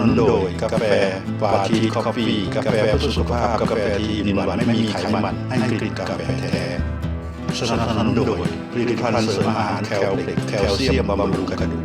นุนโดยกาแฟปาทีคอฟฟี่กาแฟเพื่อสุขภาพกาแฟที่มีหวานไม่มีไขมันให้กลิ่นกาแฟแท้สนับสนุนโดยผลิตภัณฑ์เสริมอาหารแคลเล็กแคลเซียมบำรุงกระดูก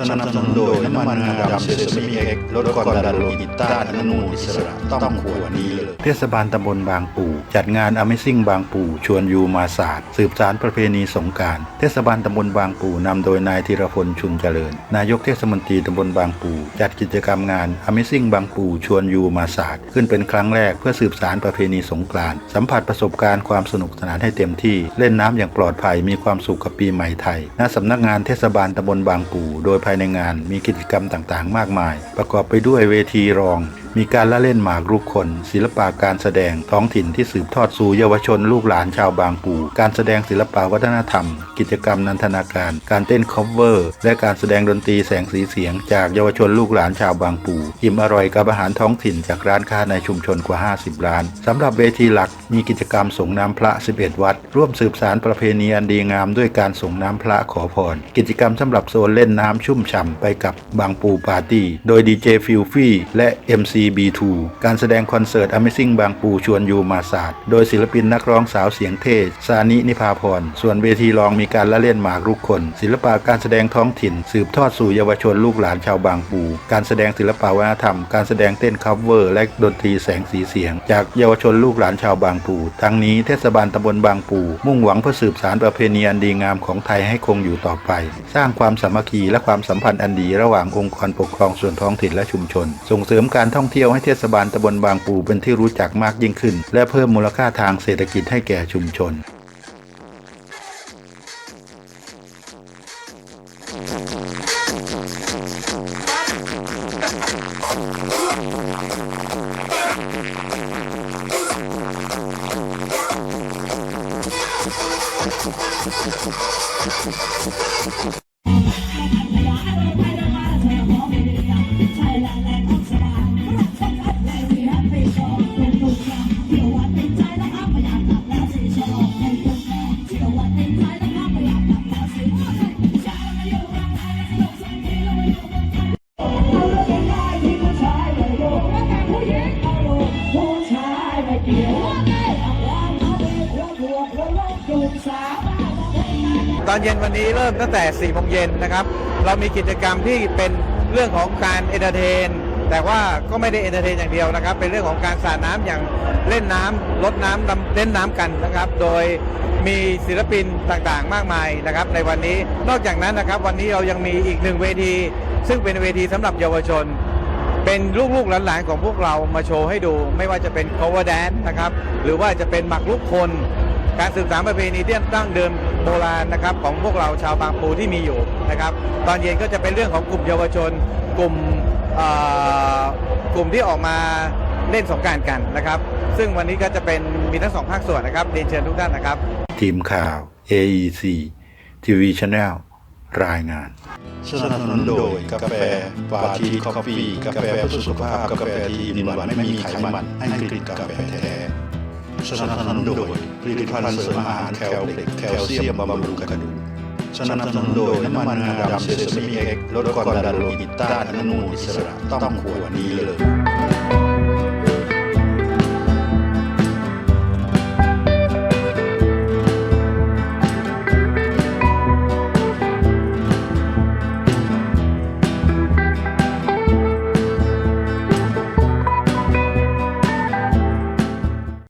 สนับสนุนโดยน้ำมันงาดำเซซามิเอ็กลดความดันโลหิตต้านอนุมูลอิสระต้องขวดนี้เลยเทศบาลตำบลบางปูจัดงาน Amazing บางปูชวนยูมาศาสตร์ สืบสารประเพณีสงกรารเทศบาลตำบลบางปูนำโดยนายธีรพลชุนเจริญ นายกเทศมนตรีตำบลบางปูจัดกิจกรรมงาน Amazing บางปูชวนยูมาศาสตร์ ขึ้นเป็นครั้งแรกเพื่อสืบสารประเพณีสงกรานสัมผัสประสบการณ์ความสนุกสนานให้เต็มที่เล่นน้ำอย่างปลอดภัยมีความสุขกับปีใหม่ไทยณสำนักงานเทศบาลตำบลบางปูโดยภายในงานมีกิจกรรมต่างๆ มากมาย ประกอบไปด้วยเวทีรอง มีการละเล่นหมากรุกคน ศิลปะการแสดงท้องถิ่นที่สืบทอดสู่เยาวชนลูกหลานชาวบางปู การแสดงศิลปะวัฒนธรรม กิจกรรมนันทนาการ การเต้นคอฟเวอร์ และการแสดงดนตรีแสงสีเสียง จากเยาวชนลูกหลานชาวบางปู อิ่มอร่อยกับอาหารท้องถิ่นจากร้านค้าในชุมชนกว่า 50 ร้านสำหรับเวทีหลักมีกิจกรรมส่งน้ำพระ 11 วัด ร่วมสืบสารประเพณีอันดีงามด้วยการส่งน้ำพระขอพร กิจกรรมสำหรับโซนเล่นน้ำชุ่มฉ่ำไปกับบางปูปาร์ตี้ โดยดีเจฟิลฟี่และ B2 การแสดงคอนเสิร์ต Amazing บางปูชวนยูมาศาสตร์โดยศิลปินนักร้องสาวเสียงเทศซานินิพาพร ส่วนเวทีรองมีการละเล่นหมากรุกคน ศิลปะการแสดงท้องถิ่น สืบทอดสู่เยาวชนลูกหลานชาวบางปู การแสดงศิลปะวัฒนธรรม การแสดงเต้นคัฟเวอร์และดนตรีแสงสีเสียง จากเยาวชนลูกหลานชาวบางปู ทั้งนี้เทศบาลตำบลบางปู มุ่งหวังเพื่อสืบสารประเพณีอันดีงามของไทยให้คงอยู่ต่อไป สร้างความสามัคคีและความสัมพันธ์อันดีระหว่างองค์กรปกครองส่วนท้องถิ่นและชุมชน ส่งเสริมการท่องเที่ยวที่ยวให้เทศบาลตำบลบางปูเป็นที่รู้จักมากยิ่งขึ้น และเพิ่มมูลค่าทางเศรษฐกิจให้แก่ชุมชน ตอนเย็นวันนี้เริ่มตั้งแต่4โมงเย็นนะครับ เรามีกิจกรรมที่เป็นเรื่องของการเอนเตอร์เทน แต่ว่าก็ไม่ได้เอนเตอร์เทนอย่างเดียวนะครับ เป็นเรื่องของการสาดน้ำอย่างเล่นน้ำลดน้ำดำเล่นน้ำกันนะครับ โดยมีศิลปินต่างๆ มากมายนะครับ ในวันนี้ นอกจากนั้นนะครับ วันนี้เรายังมีอีกหนึ่งเวที ซึ่งเป็นเวทีสำหรับเยาวชน เป็นลูกๆหลานๆของพวกเรามาโชว์ให้ดู ไม่ว่าจะเป็น cover dance นะครับ หรือว่าจะเป็นหมักลุกคน การสืบสานประเพณีที่ตั้งเดิมโบราณนะครับของพวกเราชาวบางปูที่มีอยู่นะครับ ตอนเย็นก็จะเป็นเรื่องของกลุ่มเยาวชน กลุ่มเอ่อกลุ่มที่ออกมาเล่นสงกรารกันนะครับ ซึ่งวันนี้ก็จะเป็นมีทั้งสองภาคส่วนนะครับเรียนเชิญทุกท่านนะครับ ทีมข่าว AEC TV Channel รายงานสนับสนุนโดยกาแฟปาทีคอฟฟี่กาแฟเพื่อสุขภาพกาแฟที่มีหวานไม่มีไขมันให้กลิ่นกาแฟแท้ สนับสนุนโดยผลิตภัณฑ์เสริมอาหารแคลเล็กแคลเซียมบำรุงกระดูกสนับสนุนโดยน้ำมันงาดำเซซามิเอ็กลดความดันโลหิตต้านอนุมูลอิสระต้องขวดนี้เลย